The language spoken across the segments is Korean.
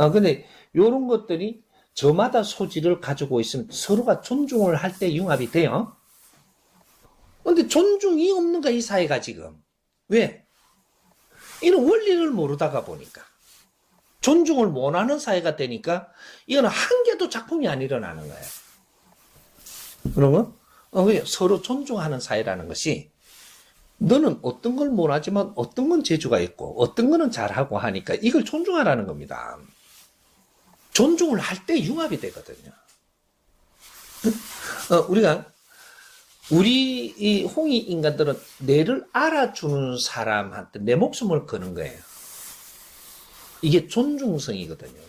아, 근데 요런 것들이 저마다 소질을 가지고 있으면 서로가 존중을 할 때 융합이 돼요. 근데 존중이 없는 거야, 이 사회가 지금. 왜? 이런 원리를 모르다가 보니까. 존중을 못하는 사회가 되니까 이거는 한 개도 작품이 안 일어나는 거예요. 그러면 어, 서로 존중하는 사회라는 것이 너는 어떤 걸 못하지만 어떤 건 재주가 있고 어떤 거는 잘하고 하니까 이걸 존중하라는 겁니다. 존중을 할 때 융합이 되거든요. 어, 우리가 우리 이 홍이 인간들은 내를 알아주는 사람한테 내 목숨을 거는 거예요. 이게 존중성이거든요.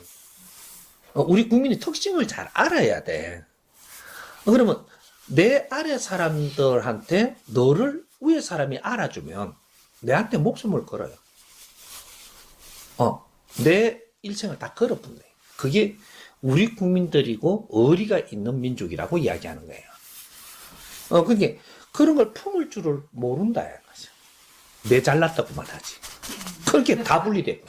어, 우리 국민이 특징을 잘 알아야 돼. 어, 그러면 내 아래 사람들한테 너를 위에 사람이 알아주면 내한테 목숨을 걸어요. 어, 내 일생을 다 걸어붙네. 그게 우리 국민들이고 의리가 있는 민족이라고 이야기하는 거예요. 어, 그게 그런 걸 품을 줄을 모른다. 내 잘났다고만 하지. 그렇게 다 분리되고.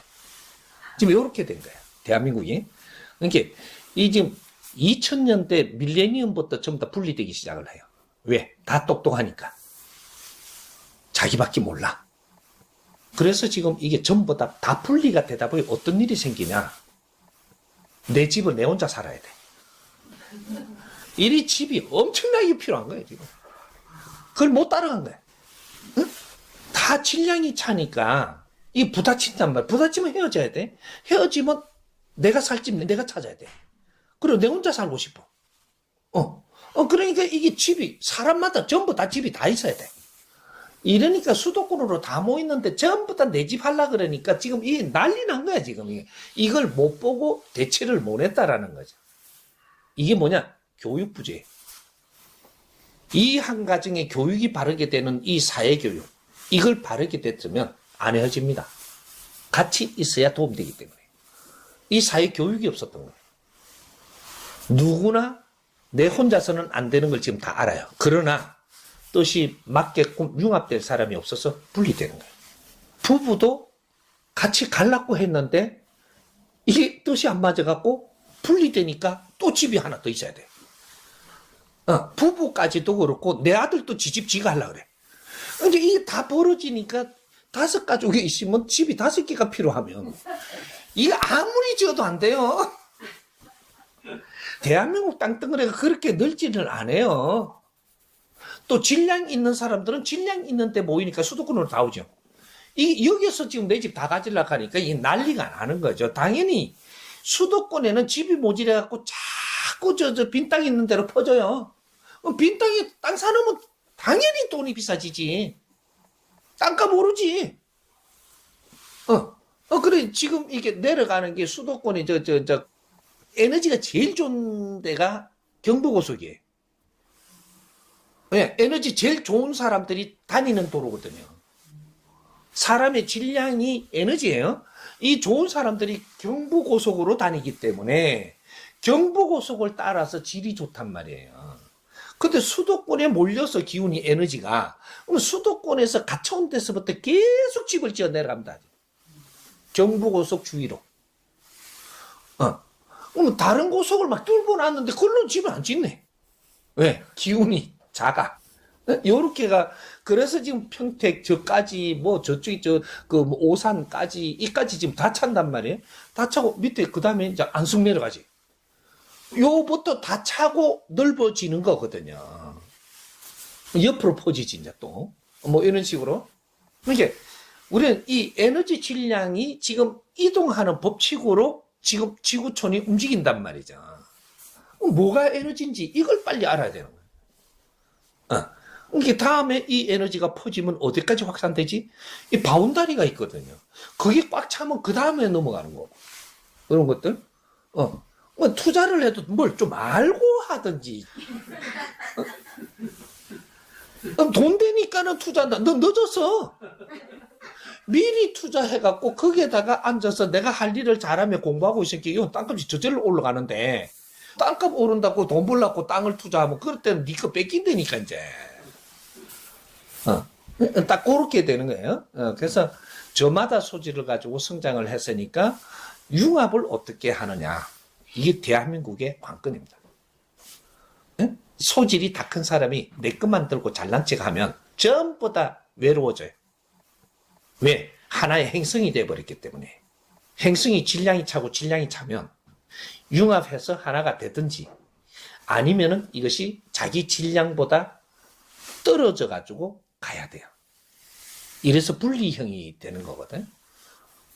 지금 이렇게 된 거예요. 대한민국이. 그러니까 이 지금 2000년대 밀레니엄부터 전부 다 분리되기 시작을 해요. 왜? 다 똑똑하니까. 자기밖에 몰라. 그래서 지금 이게 전부 다, 다 분리가 되다 보니 어떤 일이 생기냐. 내 집을 내 혼자 살아야 돼. 이리 집이 엄청나게 필요한 거예요, 지금. 그걸 못 따라간 거야. 응? 다 질량이 차니까, 이 부딪힌단 말이야. 부딪히면 헤어져야 돼. 헤어지면 내가 살 집 내가 찾아야 돼. 그리고 내 혼자 살고 싶어. 어. 어, 그러니까 이게 집이, 사람마다 전부 다 집이 다 있어야 돼. 이러니까 수도권으로 다 모이는데 전부 다 내 집 할라 그러니까 지금 이게 난리 난 거야, 지금. 이게. 이걸 못 보고 대처를 못 했다라는 거죠. 이게 뭐냐? 교육 부재. 이 한 가정의 교육이 바르게 되는 이 사회 교육. 이걸 바르게 됐으면 안 헤어집니다. 같이 있어야 도움되기 때문에. 이 사회 교육이 없었던 거예요. 누구나 내 혼자서는 안 되는 걸 지금 다 알아요. 그러나 뜻이 맞게끔 융합될 사람이 없어서 분리되는 거예요. 부부도 같이 갈라고 했는데 이게 뜻이 안 맞아갖고 분리되니까 또 집이 하나 더 있어야 돼. 어, 부부까지도 그렇고 내 아들도 지집 지가 하려 그래. 이제 이게 다 벌어지니까 다섯 가족이 있으면 집이 다섯 개가 필요하면 이게 아무리 지어도 안 돼요. 대한민국 땅덩어리가 그렇게 넓지는 않아요. 또 질량 있는 사람들은 질량 있는 데 모이니까 수도권으로 다 오죠. 이 여기서 지금 내 집 다 가지려고 하니까 이 난리가 나는 거죠. 당연히 수도권에는 집이 모자라 갖고 자꾸 저 저 빈 땅 있는 데로 퍼져요. 어, 빈 땅에 땅 사놓으면 당연히 돈이 비싸지지. 땅값 오르지. 어, 어 그래 지금 이게 내려가는 게 수도권이 저 저 저 에너지가 제일 좋은 데가 경부고속이에요. 네, 에너지 제일 좋은 사람들이 다니는 도로거든요. 사람의 질량이 에너지예요. 이 좋은 사람들이 경부고속으로 다니기 때문에 경부고속을 따라서 질이 좋단 말이에요. 근데 수도권에 몰려서 기운이 에너지가 그럼 수도권에서 갇혀온 데서부터 계속 집을 지어 내려갑니다. 경부고속 주위로. 어. 그럼 다른 고속을 막 뚫고 놨는데 그걸로 집을 안 짓네. 왜? 기운이 작아. 요렇게가 그래서 지금 평택 저까지 뭐 저쪽이 저그 뭐 오산까지 이까지 지금 다 찬단 말이에요. 다 차고 밑에 그다음에 이제 안성 내려가지. 요부터 다 차고 넓어지는 거거든요. 옆으로 퍼지지 이제 또 뭐 이런 식으로. 그러니까 우리는 이 에너지 질량이 지금 이동하는 법칙으로 지금 지구촌이 움직인단 말이죠. 뭐가 에너지인지 이걸 빨리 알아야 되는 거예요. 어. 이게 다음에 이 에너지가 퍼지면 어디까지 확산되지? 이 바운다리가 있거든요. 그게 꽉 차면 그 다음에 넘어가는 거고. 그런 것들. 어. 뭐 투자를 해도 뭘 좀 알고 하든지. 어? 돈 되니까는 투자한다. 너 늦었어. 미리 투자해갖고 거기에다가 앉아서 내가 할 일을 잘하면 공부하고 있으니까 이건 땅값이 저절로 올라가는데 땅값 오른다고 돈 벌라고 땅을 투자하면 그럴 때는 니거 뺏긴다니까 이제. 어. 딱 그렇게 되는 거예요. 어, 그래서 저마다 소질을 가지고 성장을 했으니까 융합을 어떻게 하느냐. 이게 대한민국의 관건입니다. 응? 소질이 다 큰 사람이 내 것만 들고 잘난 척 하면 전부 다 외로워져요. 왜? 하나의 행성이 돼버렸기 때문에. 행성이 질량이 차고 질량이 차면 융합해서 하나가 되든지 아니면은 이것이 자기 질량보다 떨어져 가지고 가야 돼요. 이래서 분리형이 되는 거거든.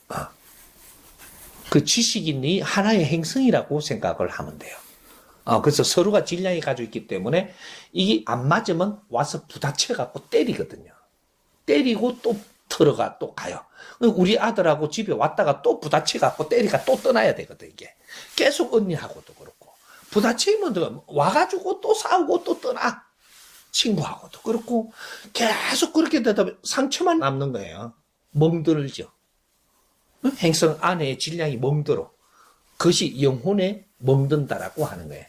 어. 그 지식인이 하나의 행성이라고 생각을 하면 돼요. 어, 그래서 서로가 질량이 가지고 있기 때문에 이게 안 맞으면 와서 부딪혀 갖고 때리거든요. 때리고 또 들어가 또 가요. 우리 아들하고 집에 왔다가 또 부딪혀 갖고 때리가 또 떠나야 되거든 이게. 계속 언니하고도 그렇고 부딪히면 또 와가지고 또 싸우고 또 떠나. 친구하고도 그렇고 계속 그렇게 되다 보면 상처만 남는 거예요. 멍들죠. 행성 안에 질량이 멍들어. 그것이 영혼에 멍든다라고 하는 거예요.